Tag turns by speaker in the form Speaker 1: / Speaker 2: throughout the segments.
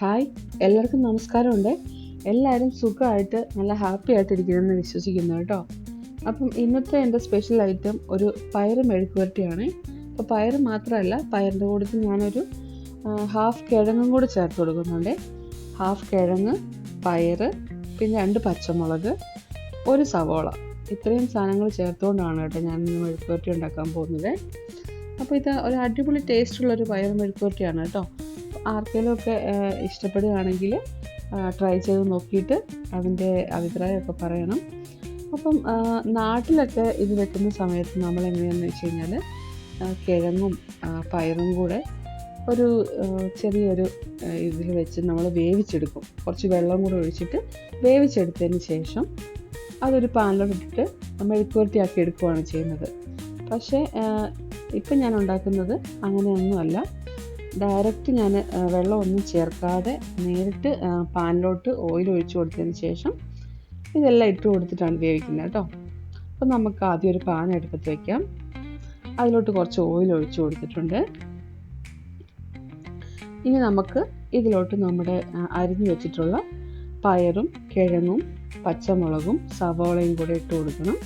Speaker 1: Hi എല്ലാവർക്കും നമസ്കാരമുണ്ട്. എല്ലാവരും സുഖമായിട്ട് നല്ല ഹാപ്പി ആയിട്ട് ഇരിക്കുന്നെന്ന് വിശ്വസിക്കുന്നു കേട്ടോ. അപ്പം ഇന്നത്തെ എന്റെ സ്പെഷ്യൽ ഐറ്റം ഒരു പയർ മെഴുക്കുവരട്ടിയാണ് അപ്പോൾ പയർ മാത്രമല്ല പയറിന്റെ കൂട്ടത്തിൽ ഞാനൊരു ഹാഫ് കിഴങ്ങും കൂടി ചേർത്ത് കൊടുക്കുന്നുണ്ട്. ഹാഫ് കിഴങ്ങ് പയർ പിന്നെ രണ്ട് പച്ചമുളക് ഒരു സവോള. ഇത്രയും സാധനങ്ങൾ ചേർത്തുകൊണ്ടാണ് കേട്ടോ ഞാൻ മെഴുക്കുവരട്ടി ഉണ്ടാക്കാൻ പോകുന്നത്. അപ്പോൾ ഇത് ഒരു അടിപൊളി ടേസ്റ്റുള്ളൊരു പയർ മെഴുക്കുവരട്ടിയാണ് കേട്ടോ. ആർക്കെങ്കിലും ഒക്കെ ഇഷ്ടപ്പെടുകയാണെങ്കിൽ ട്രൈ ചെയ്ത് നോക്കിയിട്ട് അതിന്റെ അഭിപ്രായമൊക്കെ പറയണം. അപ്പം നാട്ടിലൊക്കെ ഇത് വെക്കുന്ന സമയത്ത് നമ്മൾ എങ്ങനെയാണെന്ന് വെച്ച് കഴിഞ്ഞാൽ കിഴങ്ങും പയറും കൂടെ ഒരു ചെറിയൊരു ഇതിൽ വെച്ച് നമ്മൾ വേവിച്ചെടുക്കും. കുറച്ച് വെള്ളം കൂടെ ഒഴിച്ചിട്ട് വേവിച്ചെടുത്തതിന് ശേഷം അതൊരു പാനിലോട്ടിട്ട് മെഴുക്കുവരട്ടിയാക്കി എടുക്കുകയാണ് ചെയ്യുന്നത്. പക്ഷേ ഇപ്പം ഞാൻ ഉണ്ടാക്കുന്നത് അങ്ങനെയൊന്നുമല്ല. ഡയറക്റ്റ് ഞാൻ വെള്ളമൊന്നും ചേർക്കാതെ നേരിട്ട് പാനിലോട്ട് ഓയിൽ ഒഴിച്ചു കൊടുത്തതിന് ശേഷം ഇതെല്ലാം ഇട്ട് കൊടുത്തിട്ടാണ് വേവിക്കുന്നത് കേട്ടോ. അപ്പം നമുക്ക് ആദ്യം ഒരു പാൻ എടുപ്പത്ത് വയ്ക്കാം അതിലോട്ട് കുറച്ച് ഓയിൽ ഒഴിച്ചു കൊടുത്തിട്ടുണ്ട്. ഇനി നമുക്ക് ഇതിലോട്ട് നമ്മുടെ അരിഞ്ഞു വെച്ചിട്ടുള്ള പയറും കിഴങ്ങും പച്ചമുളകും സവോളയും കൂടെ ഇട്ട് കൊടുക്കണം.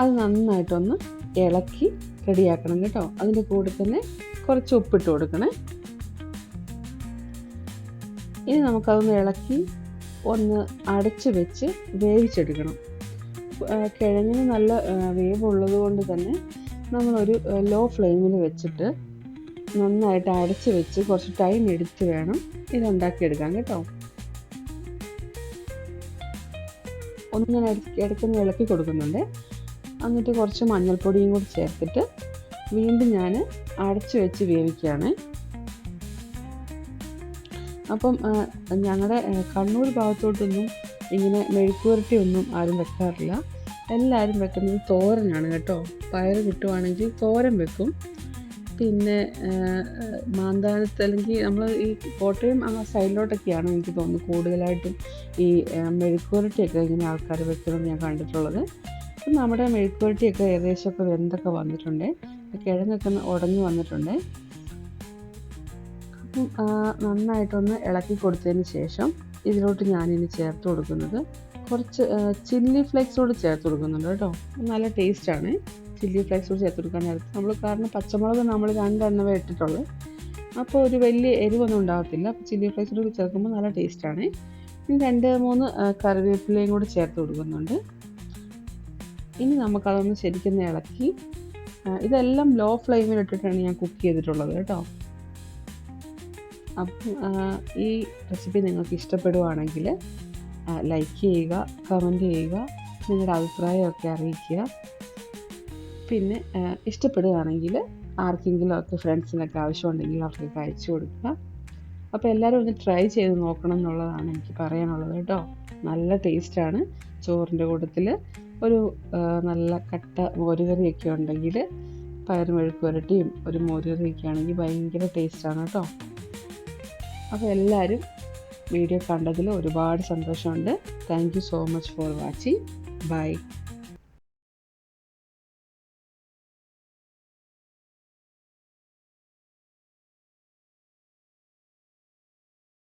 Speaker 1: അത് നന്നായിട്ടൊന്ന് ഇളക്കി റെഡിയാക്കണം കേട്ടോ. അതിന്റെ കൂടെ തന്നെ കുറച്ച് ഉപ്പിട്ട് കൊടുക്കണേ. ഇനി നമുക്കതൊന്ന് ഇളക്കി ഒന്ന് അടച്ച് വെച്ച് വേവിച്ചെടുക്കണം. കിഴങ്ങിന് നല്ല വേവുള്ളത് കൊണ്ട് തന്നെ നമ്മളൊരു ലോ ഫ്ലെയിമിൽ വെച്ചിട്ട് നന്നായിട്ട് അടച്ച് വെച്ച് കുറച്ച് ടൈം എടുത്ത് വേണം ഇത് ഉണ്ടാക്കിയെടുക്കാൻ കേട്ടോ. ഒന്നിങ്ങനെ ഇടയ്ക്കൊന്ന് ഇളക്കി കൊടുക്കുന്നുണ്ട്. എന്നിട്ട് കുറച്ച് മഞ്ഞൾപ്പൊടിയും കൂടി ചേർത്തിട്ട് വീണ്ടും ഞാൻ അടച്ചു വെച്ച് വേവിക്കുകയാണ്. അപ്പം ഞങ്ങളുടെ കണ്ണൂർ ഭാഗത്തോട്ടൊന്നും ഇങ്ങനെ മെഴുക്കുവരട്ടി ഒന്നും ആരും വെക്കാറില്ല. എല്ലാവരും വെക്കുന്നത് തോരനാണ് കേട്ടോ. പയർ കിട്ടുവാണെങ്കിൽ തോരൻ വെക്കും. പിന്നെ മാന്താനത്ത് അല്ലെങ്കിൽ നമ്മൾ ഈ കോട്ടയം ആ സൈഡിലോട്ടൊക്കെയാണ് എനിക്ക് തോന്നുന്നു കൂടുതലായിട്ടും ഈ മെഴുക്കുവരട്ടിയൊക്കെ ഇങ്ങനെ ആൾക്കാർ വെക്കുന്നത് ഞാൻ കണ്ടിട്ടുള്ളത്. അപ്പം നമ്മുടെ മെഴുക്കുവരട്ടിയൊക്കെ ഏകദേശമൊക്കെ വെന്തൊക്കെ വന്നിട്ടുണ്ട്. കിഴങ്ങൊക്കെ ഉടഞ്ഞു വന്നിട്ടുണ്ട്. അപ്പം നന്നായിട്ടൊന്ന് ഇളക്കി കൊടുത്തതിന് ശേഷം ഇതിലോട്ട് ഞാനിനി ചേർത്ത് കൊടുക്കുന്നത് കുറച്ച് ചില്ലി ഫ്ലേക്സ് കൂടി ചേർത്ത് കൊടുക്കുന്നുണ്ട് കേട്ടോ. നല്ല ടേസ്റ്റാണ് ചില്ലി ഫ്ലേക്സ് കൂടി ചേർത്ത് കൊടുക്കാൻ നേരത്ത്. നമ്മൾ കാരണം പച്ചമുളക് നമ്മൾ രണ്ടെണ്ണവേ ഇട്ടിട്ടുള്ളൂ. അപ്പോൾ ഒരു വലിയ എരിവൊന്നും ഉണ്ടാകത്തില്ല അപ്പോൾ ചില്ലി ഫ്ലേക്സ് കൂടി ചേർക്കുമ്പോൾ നല്ല ടേസ്റ്റാണ് രണ്ട് മൂന്ന് കറിവേപ്പിലയും കൂടി ചേർത്ത് കൊടുക്കുന്നുണ്ട്. ഇനി നമുക്കതൊന്ന് ശരിക്കും ഇളക്കി ഇതെല്ലാം ലോ ഫ്ലെയിമിൽ ഇട്ടിട്ടാണ് ഞാൻ കുക്ക് ചെയ്തിട്ടുള്ളത് കേട്ടോ. അപ്പം ഈ റെസിപ്പി നിങ്ങൾക്ക് ഇഷ്ടപ്പെടുവാണെങ്കിൽ ലൈക്ക് ചെയ്യുക കമന്റ് ചെയ്യുക നിങ്ങളുടെ അഭിപ്രായമൊക്കെ അറിയിക്കുക. പിന്നെ ഇഷ്ടപ്പെടുകയാണെങ്കിൽ ആർക്കെങ്കിലും ഒക്കെ ഫ്രണ്ട്സിനൊക്കെ ആവശ്യമുണ്ടെങ്കിൽ അവർക്കൊക്കെ അയച്ചു കൊടുക്കുക. അപ്പോൾ എല്ലാവരും ഒന്ന് ട്രൈ ചെയ്ത് നോക്കണം എന്നുള്ളതാണ് എനിക്ക് പറയാനുള്ളത് കേട്ടോ. നല്ല ടേസ്റ്റാണ് ചോറിന്റെ കൂട്ടത്തിൽ ഒരു നല്ല കട്ട മോരുകറിയൊക്കെ ഉണ്ടെങ്കിൽ പയർ മെഴുക്ക് പുരട്ടിയും ഒരു മോരുകറിയൊക്കെ ആണെങ്കിൽ ഭയങ്കര ടേസ്റ്റാണ് കേട്ടോ അപ്പോൾ എല്ലാവരും വീഡിയോ കണ്ടതിൽ ഒരുപാട് സന്തോഷമുണ്ട്. Thank you so much for watching bye